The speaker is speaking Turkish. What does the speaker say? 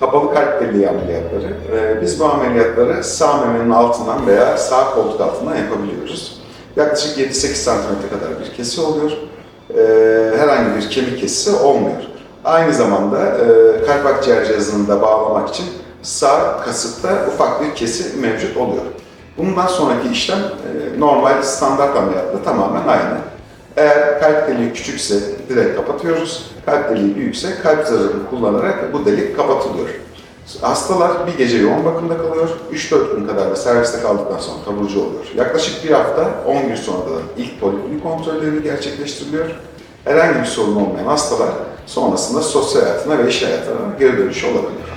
kapalı kalp deliği ameliyatları. Biz bu ameliyatları sağ memenin altından veya sağ koltuk altından yapabiliyoruz. Yaklaşık 7-8 santimetre kadar bir kesi oluyor. Ee, Herhangi bir kemik kesisi olmuyor. Aynı zamanda e, kalp akciğer cihazını da bağlamak için sağ kasıkta ufak bir kesi mevcut oluyor. Bundan sonraki işlem e, normal standart ameliyatla tamamen aynı. Deliği küçükse direkt kapatıyoruz. Kalp deliği büyükse kalp zarını kullanarak bu delik kapatılıyor. Hastalar bir gece yoğun bakımda kalıyor. 3-4 gün kadar da serviste kaldıktan sonra taburcu oluyor. Yaklaşık bir hafta 10 gün sonra da ilk poliklinik kontrolleri gerçekleştiriliyor. Herhangi bir sorun olmayan hastalar sonrasında sosyal hayatına ve iş hayatına geri dönüş olabilir.